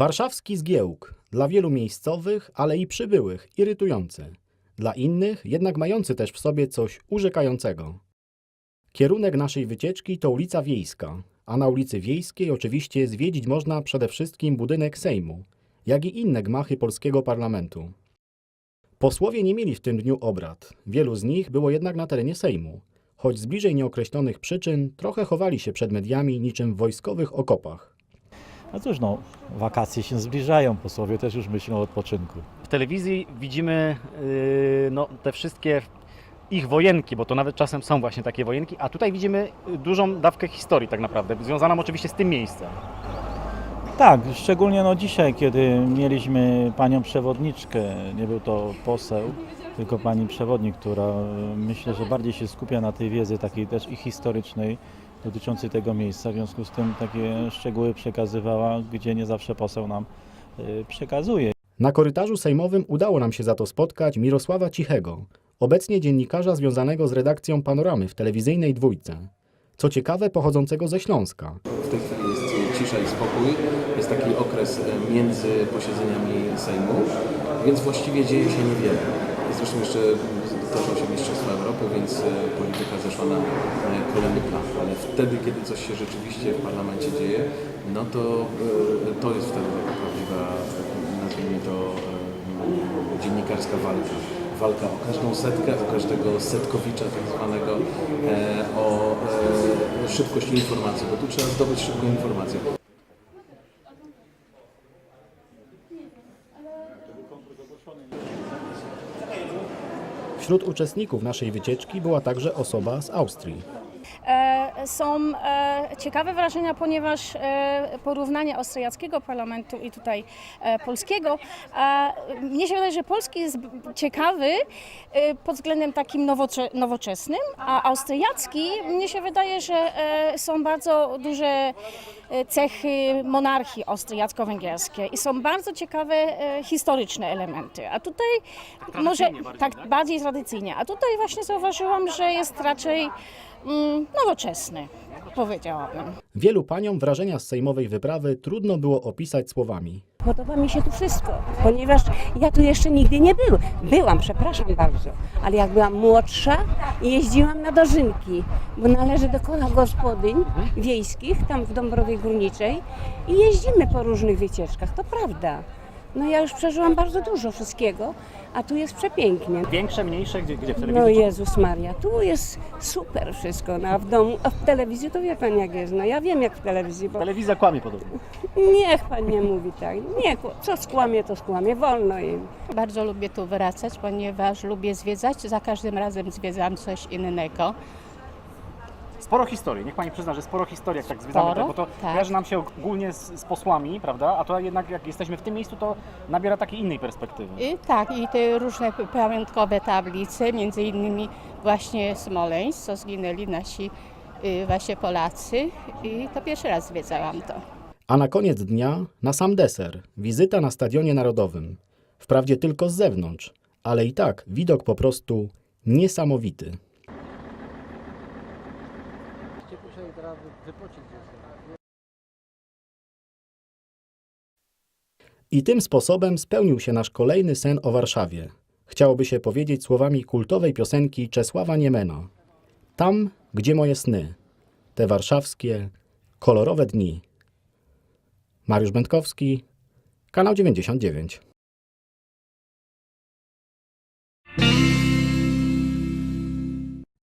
Warszawski zgiełk dla wielu miejscowych, ale i przybyłych irytujący. Dla innych jednak mający też w sobie coś urzekającego. Kierunek naszej wycieczki to ulica Wiejska, a na ulicy Wiejskiej oczywiście zwiedzić można przede wszystkim budynek Sejmu, jak i inne gmachy polskiego parlamentu. Posłowie nie mieli w tym dniu obrad. Wielu z nich było jednak na terenie Sejmu, choć z bliżej nieokreślonych przyczyn trochę chowali się przed mediami niczym w wojskowych okopach. No cóż, no, wakacje się zbliżają, posłowie też już myślą o odpoczynku. W telewizji widzimy yy, no, te wszystkie ich wojenki, bo to nawet czasem są właśnie takie wojenki, a tutaj widzimy dużą dawkę historii tak naprawdę, związaną oczywiście z tym miejscem. Tak, szczególnie no dzisiaj, kiedy mieliśmy panią przewodniczkę, nie był to poseł, tylko pani przewodnik, która e, myślę, że bardziej się skupia na tej wiedzy takiej też i historycznej dotyczącej tego miejsca, w związku z tym takie szczegóły przekazywała, gdzie nie zawsze poseł nam e, przekazuje. Na korytarzu sejmowym udało nam się za to spotkać Mirosława Cichego, obecnie dziennikarza związanego z redakcją Panoramy w telewizyjnej dwójce. Co ciekawe, pochodzącego ze Śląska. W tej chwili jest cisza i spokój. Jest taki okres e, między posiedzeniami Sejmu, więc właściwie dzieje się niewiele. Zresztą jeszcze toczą się Mistrzostwa Więc e, polityka zeszła na kolejny plan. Ale wtedy, kiedy coś się rzeczywiście w parlamencie dzieje, no to e, to jest wtedy taka prawdziwa, nazwijmy to, e, dziennikarska walka. Walka o każdą setkę, o każdego setkowicza tak zwanego, o szybkość informacji, bo tu trzeba zdobyć szybką informację. Wśród uczestników naszej wycieczki była także osoba z Austrii. E, są e, ciekawe wrażenia, ponieważ e, porównanie austriackiego parlamentu i tutaj polskiego, mnie się wydaje, że polski jest ciekawy pod względem takim nowocze, nowoczesnym, a austriacki mnie się wydaje, że są bardzo duże cechy monarchii austriacko-węgierskiej i są bardzo ciekawe historyczne elementy. A tutaj może tak bardziej tradycyjnie. A tutaj właśnie zauważyłam, że jest raczej mm, nowoczesny, powiedziałabym. Wielu paniom wrażenia z sejmowej wyprawy trudno było opisać słowami. Podoba mi się tu wszystko, ponieważ ja tu jeszcze nigdy nie byłam. Byłam, przepraszam bardzo, ale jak byłam młodsza i jeździłam na dożynki, bo należę do koła gospodyń wiejskich, tam w Dąbrowie Górniczej i jeździmy po różnych wycieczkach, to prawda. No ja już przeżyłam bardzo dużo wszystkiego, a tu jest przepięknie. Większe, mniejsze, gdzie, gdzie w No telewizji? Jezus Maria, tu jest super wszystko, no, a w domu, a w telewizji to wie Pan jak jest, no ja wiem jak w telewizji, bo Telewizja kłamie podobno. Niech pan nie mówi tak. Nie, co skłamie, to skłamie. Wolno im. Bardzo lubię tu wracać, ponieważ lubię zwiedzać. Za każdym razem zwiedzam coś innego. Sporo historii, niech Pani przyzna, że sporo historii, jak tak zwiedzamy, Sporo, to, bo to tak. kojarzy nam się ogólnie z, z posłami, prawda? A to jednak jak jesteśmy w tym miejscu, to nabiera takiej innej perspektywy. I tak, i te różne pamiątkowe tablice, między innymi właśnie Smoleńsk, co zginęli nasi y, właśnie Polacy i to pierwszy raz zwiedzałam to. A na koniec dnia, na sam deser, wizyta na Stadionie Narodowym. Wprawdzie tylko z zewnątrz, ale i tak widok po prostu niesamowity. I tym sposobem spełnił się nasz kolejny sen o Warszawie. Chciałoby się powiedzieć słowami kultowej piosenki Czesława Niemena. Tam, gdzie moje sny, te warszawskie, kolorowe dni. Mariusz Będkowski, kanał 99.